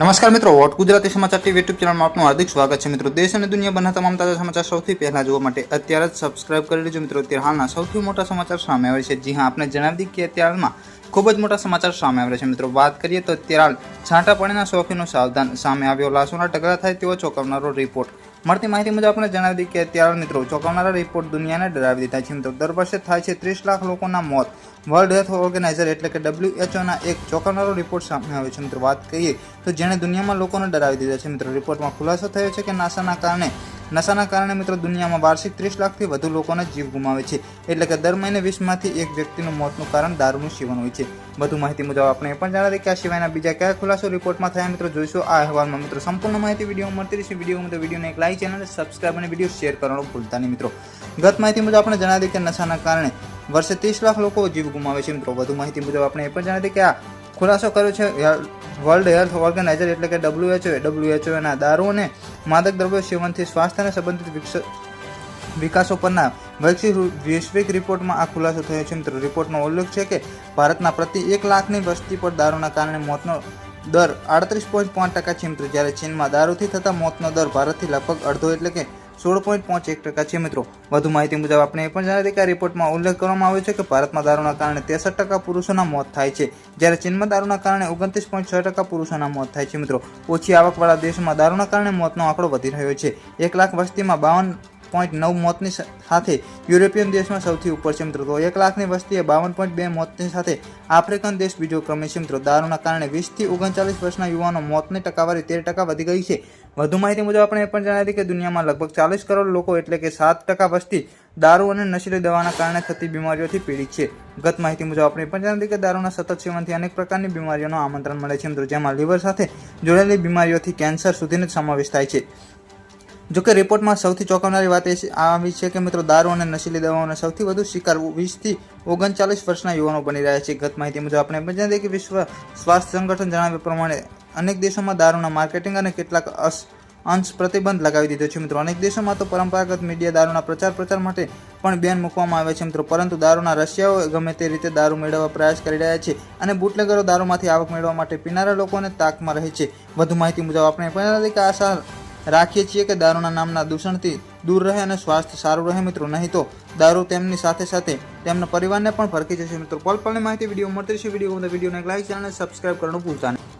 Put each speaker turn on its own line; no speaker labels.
નમસ્કાર મિત્રો, વોટ ગુજરાતી સમાચાર ટીવી યુટ્યુબ ચેનલમાં આપનું હાર્દિક સ્વાગત છે. મિત્રો, દેશ અને દુનિયાભરના તમામ તાજા સમાચાર સૌથી પહેલા જોવા માટે અત્યારે જ સબસ્ક્રાઇબ કરી લેજો. મિત્રો, અત્યારે હાલના સૌથી મોટા સમાચાર સામે આવે છે. જી હા આપણે જણાવી દઈએ કે અત્યારમાં ખૂબ જ મોટા સમાચાર સામે આવે છે. મિત્રો, વાત કરીએ તો અત્યારે હાલ છાંટા પાણીના શોખીનો સાવધાન સામે આવ્યો. લાશોના ટકરા થાય તેવો ચોંકાવનારો રિપોર્ટ મળતી માહિતી મુજબ આપણે જણાવી દઈએ કે અત્યારે મિત્રો ચોંકાવનારા રિપોર્ટ દુનિયાને ડરાવી દીધા છે. મિત્રો, દર વર્ષે થાય છે ત્રીસ લાખ લોકોના મોત. વર્લ્ડ હેલ્થ ઓર્ગેનાઇઝર એટલે કે ડબ્લ્યુએચઓના એક ચોંકાવનારો રિપોર્ટ સામે આવ્યો છે. મિત્રો, વાત કરીએ તો જેણે દુનિયામાં લોકોને ડરાવી દીધા છે. મિત્રો રિપોર્ટમાં ખુલાસો થયો છે કે નાસાના કારણે નશાના કારણે મિત્રો દુનિયામાં વાર્ષિક ત્રીસ લાખથી વધુ લોકોને જીવ ગુમાવે છે. એટલે કે દર મહિને વીસમાંથી એક વ્યક્તિનું મોતનું કારણ દારૂનું સેવન હોય છે. વધુ માહિતી મુજબ આપણે એ પણ જણાવી કે આ સિવાયના બીજા કયા ખુલાસો રિપોર્ટમાં થયા મિત્રો જોઈશું. આ અહેવાલમાં મિત્રો સંપૂર્ણ માહિતી વીડિયો મળતી રહેશે. વીડિયો મુજબ વિડીયોને એક લાઈક ચેનલ સબસ્ક્રાઈબ અને વીડિયો શેર કરવાનું ભૂલતા નહીં મિત્રો. ગત માહિતી મુજબ આપણે જણાવી કે નશાના કારણે વર્ષે ત્રીસ લાખ લોકો જીવ ગુમાવે છે મિત્રો. વધુ માહિતી મુજબ આપણે એ પણ જણાવી કે આ ખુલાસો કર્યો છે. વર્લ્ડ હેલ્થ ઓર્ગેનાઇઝર એટલે કે ડબ્લ્યુએચઓ ડબ્લ્યુએચઓના દારૂ અને માદક દ્રવ્યો સેવનથી સ્વાસ્થ્યને સંબંધિત વિકસ પરના વૈશ્વિક રિપોર્ટમાં આ ખુલાસો થયો છે. મિત્રો, રિપોર્ટનો ઉલ્લેખ છે કે ભારતના પ્રતિ એક લાખની વસ્તી પર દારૂના કારણે મોતનો દર આડત્રીસ પોઈન્ટ પાંચ ટકા છે. મિત્રો, જ્યારે ચીનમાં દારૂથી થતા મોતનો દર ભારતથી લગભગ અડધો એટલે કે સોળ પોઈન્ટ પાંચ એક ટકા છે મિત્રો. વધુ માહિતી મુજબ આપણે એ પણ જણાવી કે રિપોર્ટમાં ઉલ્લેખ કરવામાં આવ્યો છે કે ભારતમાં દારૂના કારણે ત્રેસઠ ટકા પુરુષોના મોત થાય છે. જ્યારે ચીનમાં દારૂના કારણે ઓગણત્રીસ પોઈન્ટ છ ટકા પુરુષોના મોત થાય છે મિત્રો. ઓછી આવકવાળા દેશોમાં દારૂના કારણે મોતનો આંકડો વધી રહ્યો છે. એક લાખ વસ્તીમાં બાવન પોઈન્ટ નવ મોતની સાથે યુરોપિયન દેશમાં સૌથી ઉપર છે મિત્રો. એક લાખની વસ્તીએ બાવન પોઈન્ટ બે મોતની સાથે આફ્રિકન દેશ બીજો ક્રમે છે મિત્રો. દારૂના કારણે વીસથી ઓગણચાલીસ વર્ષના યુવાનો મોતની ટકાવારી તેર ટકા વધી ગઈ છે. વધુ માહિતી મુજબ આપણે એ પણ જણાવી કે દુનિયામાં લગભગ ચાલીસ કરોડ લોકો એટલે કે સાત ટકા વસ્તી દારૂ અને નશીલી દવાના કારણે થતી બીમારીઓથી પીડિત છે. ગત માહિતી મુજબ આપણે પણ જણાવી કે દારૂના સતત સેવનથી અનેક પ્રકારની બીમારીઓનું આમંત્રણ મળે છે મિત્રો. જેમાં લીવર સાથે જોડાયેલી બીમારીઓથી કેન્સર સુધીનો સમાવેશ થાય છે. જોકે રિપોર્ટમાં સૌથી ચોંકાવનારી વાત એ આવી છે કે મિત્રો, દારૂ અને નશીલી દવાઓના સૌથી વધુ શિકાર વીસથી ઓગણચાલીસ વર્ષના યુવાનો બની રહ્યા છે. ગત માહિતી મુજબ આપણે પણ છીએ કે વિશ્વ સ્વાસ્થ્ય સંગઠન જણાવ્યા પ્રમાણે અનેક દેશોમાં દારૂના માર્કેટિંગ અને કેટલાક અંશ પ્રતિબંધ લગાવી દીધો છે. મિત્રો, અનેક દેશોમાં તો પરંપરાગત મીડિયા દારૂના પ્રચાર પ્રચાર માટે પણ બેન મૂકવામાં આવે છે. મિત્રો, પરંતુ દારૂના રશિયાઓ ગમે તે રીતે દારૂ મેળવવા પ્રયાસ કરી રહ્યા છે અને બુટલેગરો દારૂમાંથી આવક મેળવવા માટે પીનારા લોકોને તાકમાં રહે છે. વધુ માહિતી મુજબ આપણે પણ કે આશા રાખીએ છીએ કે દારૂના નામના દૂષણથી દૂર રહે અને સ્વાસ્થ્ય સારું રહે મિત્રો, નહીં તો દારૂ તેમની સાથે સાથે તેમના પરિવારને પણ ફરકી જશે. મિત્રો, પલ પલની માહિતી, વીડિયો મળતી છે વીડિયો વિડીયોને લાઈક, ચેનલને સબસ્ક્રાઈબ કરવાનું ભૂલતા નહીં.